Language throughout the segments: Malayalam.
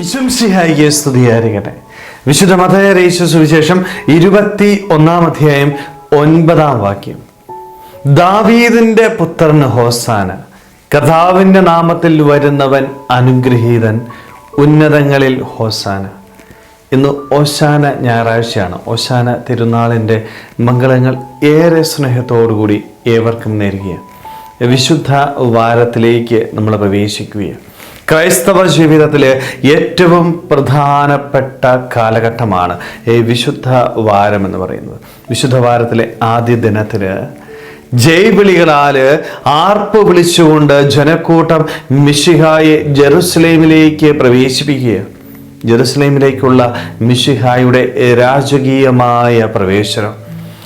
വിശംസിഹായിക്ക് സ്തുതിയായിരിക്കട്ടെ. വിശുദ്ധ മതയരയിച്ച സുവിശേഷം ഇരുപത്തി ഒന്നാം അധ്യായം ഒൻപതാം വാക്യം. ദാവീദിന്റെ പുത്രൻ ഹോസാന കഥാവിന്റെ നാമത്തിൽ വരുന്നവൻ അനുഗ്രഹീതൻ ഉന്നതങ്ങളിൽ ഹോസാന. ഇന്ന് ഓശാന ഞായറാഴ്ചയാണ്. ഓശാന തിരുനാളിന്റെ മംഗളങ്ങൾ ഏറെ സ്നേഹത്തോടുകൂടി ഏവർക്കും നേരുകയാണ്. വിശുദ്ധ വാരത്തിലേക്ക് നമ്മൾ പ്രവേശിക്കുകയാണ്. ക്രൈസ്തവ ജീവിതത്തിലെ ഏറ്റവും പ്രധാനപ്പെട്ട കാലഘട്ടമാണ് ഈ വിശുദ്ധ വാരം എന്ന് പറയുന്നത്. വിശുദ്ധ വാരത്തിലെ ആദ്യ ദിനത്തിൽ ജയ്വിളികളാൽ ആർപ്പ് വിളിച്ചുകൊണ്ട് ജനക്കൂട്ടം മിഷിഹായെ ജെറുസലേമിലേക്ക് പ്രവേശിപ്പിക്കുക. ജെറുസലേമിലേക്കുള്ള മിഷിഹായുടെ രാജകീയമായ പ്രവേശനം.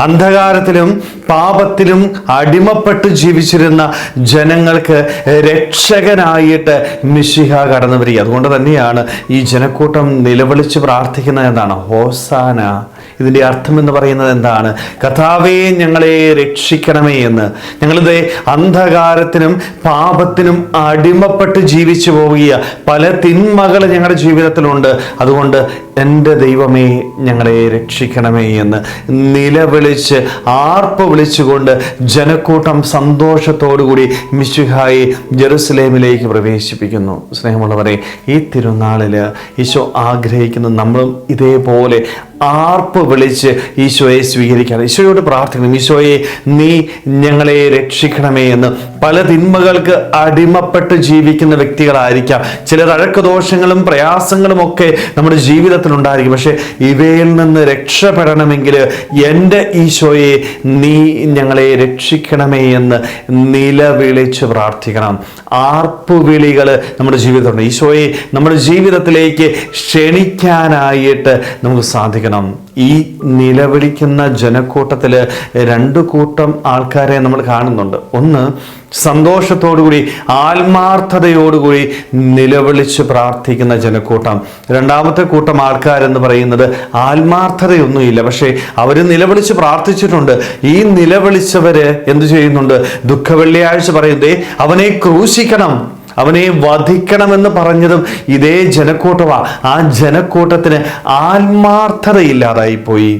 അന്ധകാരത്തിലും പാപത്തിലും അടിമപ്പെട്ട് ജീവിച്ചിരുന്ന ജനങ്ങൾക്ക് രക്ഷകനായിട്ട് മിശിഹ കടന്നു വരിക അതുകൊണ്ട് തന്നെയാണ് ഈ ജനക്കൂട്ടം നിലവിളിച്ച് പ്രാർത്ഥിക്കുന്നത് എന്താണ്? ഹോസാന. ഇതിന്റെ അർത്ഥം എന്ന് പറയുന്നത് എന്താണ്? കഥാവേ ഞങ്ങളെ രക്ഷിക്കണമേ എന്ന്. ഞങ്ങളിത് അന്ധകാരത്തിനും പാപത്തിനും അടിമപ്പെട്ട് ജീവിച്ചു പോവുക പല തിന്മകൾ ഞങ്ങളുടെ ജീവിതത്തിലുണ്ട്. അതുകൊണ്ട് എന്റെ ദൈവമേ ഞങ്ങളെ രക്ഷിക്കണമേ എന്ന് നിലവിളിച്ച് ആർപ്പ് വിളിച്ചുകൊണ്ട് ജനക്കൂട്ടം സന്തോഷത്തോടുകൂടി മിശുഹായി ജെറുസലേമിലേക്ക് പ്രവേശിപ്പിക്കുന്നു. സ്നേഹമുള്ളവരെ ഈ തിരുനാളിൽ ഈശോ ആഗ്രഹിക്കുന്ന നമ്മളും ഇതേപോലെ ആർപ്പ് വിളിച്ച് ഈശോയെ സ്വീകരിക്കണം ഈശോയോട് പ്രാർത്ഥിക്കണം. ഈശോയെ നീ ഞങ്ങളെ രക്ഷിക്കണമേ എന്ന്. പല തിന്മകൾക്ക് അടിമപ്പെട്ട് ജീവിക്കുന്ന വ്യക്തികളായിരിക്കാം. ചില ദോഷങ്ങളും പ്രയാസങ്ങളും ഒക്കെ നമ്മുടെ ജീവിതത്തിൽ ഉണ്ടായിരിക്കും. പക്ഷെ ഇവയിൽ നിന്ന് രക്ഷപ്പെടണമെങ്കിൽ എന്റെ ഈശോയെ നീ ഞങ്ങളെ രക്ഷിക്കണമേ എന്ന് നിലവിളിച്ച് പ്രാർത്ഥിക്കണം. ആർപ്പുവിളികൾ നമ്മുടെ ജീവിതത്തിലുണ്ട്. ഈശോയെ നമ്മുടെ ജീവിതത്തിലേക്ക് ക്ഷണിക്കാനായിട്ട് നമുക്ക് സാധിക്കണം. ഈ നിലവിളിക്കുന്ന ജനക്കൂട്ടത്തിൽ രണ്ട് കൂട്ടം ആൾക്കാരെ നമ്മൾ കാണുന്നുണ്ട്. ഒന്ന് സന്തോഷത്തോടുകൂടി ആത്മാർത്ഥതയോടുകൂടി നിലവിളിച്ച് പ്രാർത്ഥിക്കുന്ന ജനക്കൂട്ടം. രണ്ടാമത്തെ കൂട്ടം ആൾക്കാരെന്ന് പറയുന്നത് ആത്മാർത്ഥതയൊന്നുമില്ല. പക്ഷേ അവർ നിലവിളിച്ച് പ്രാർത്ഥിച്ചിട്ടുണ്ട്. ഈ നിലവിളിച്ചവര് എന്തു ചെയ്യുന്നുണ്ട്? ദുഃഖ വെള്ളിയാഴ്ച പറയുന്നതേ അവനെ ക്രൂശിക്കണം. അവനെ വധിക്കണമെന്ന് പറഞ്ഞതും ഇതേ ജനക്കൂട്ടമാണ് ആ ജനക്കൂട്ടത്തിന് ആത്മാർത്ഥതയില്ലാതായി പോയി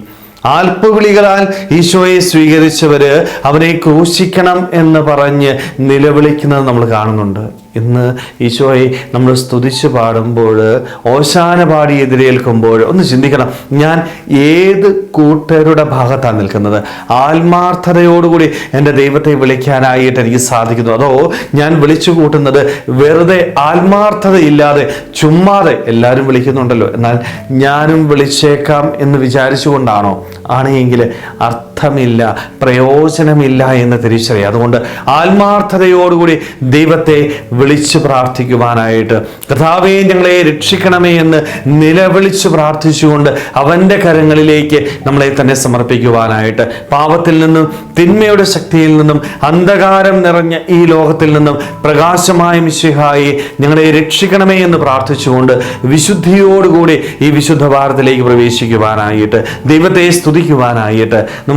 ആൽപ്പുവിളികളാൽ ഈശോയെ സ്വീകരിച്ചവര് അവനെ ക്രൂശിക്കണം എന്ന് പറഞ്ഞ് നിലവിളിക്കുന്നത് നമ്മൾ കാണുന്നുണ്ട്. ഇന്ന് ഈശോയെ നമ്മൾ സ്തുതിച്ച് പാടുമ്പോൾ ഓശാന പാടി എതിരേൽക്കുമ്പോൾ ഒന്ന് ചിന്തിക്കണം ഞാൻ ഏത് കൂട്ടരുടെ ഭാഗത്താണ് നിൽക്കുന്നത്? ആത്മാർത്ഥതയോടുകൂടി എന്റെ ദൈവത്തെ വിളിക്കാനായിട്ട് എനിക്ക് സാധിക്കുന്നു. അതോ ഞാൻ വിളിച്ചു കൂട്ടുന്നത് വെറുതെ ആത്മാർത്ഥതയില്ലാതെ ചുമ്മാതെ എല്ലാവരും വിളിക്കുന്നുണ്ടല്ലോ. എന്നാൽ ഞാനും വിളിച്ചേക്കാം എന്ന് വിചാരിച്ചുകൊണ്ടാണോ? ആണെങ്കിൽ അർത്ഥമില്ല പ്രയോജനമില്ല എന്ന് തിരിച്ചറിയാം. അതുകൊണ്ട് ആത്മാർത്ഥതയോടുകൂടി ദൈവത്തെ വിളിച്ചു പ്രാർത്ഥിക്കുവാനായിട്ട് കഥാവേ ഞങ്ങളെ രക്ഷിക്കണമേ എന്ന് നിലവിളിച്ച് പ്രാർത്ഥിച്ചുകൊണ്ട് അവന്റെ കരങ്ങളിലേക്ക് നമ്മളെ തന്നെ സമർപ്പിക്കുവാനായിട്ട് പാപത്തിൽ നിന്നും തിന്മയുടെ ശക്തിയിൽ നിന്നും അന്ധകാരം നിറഞ്ഞ ഈ ലോകത്തിൽ നിന്നും പ്രകാശമായ മിശിഹായി ഞങ്ങളെ രക്ഷിക്കണമേ എന്ന് പ്രാർത്ഥിച്ചുകൊണ്ട് വിശുദ്ധിയോടുകൂടി ഈ വിശുദ്ധ ഭാരതത്തിലേക്ക് പ്രവേശിക്കുവാനായിട്ട് ദൈവത്തെ സ്തുതിക്കുവാനായിട്ട്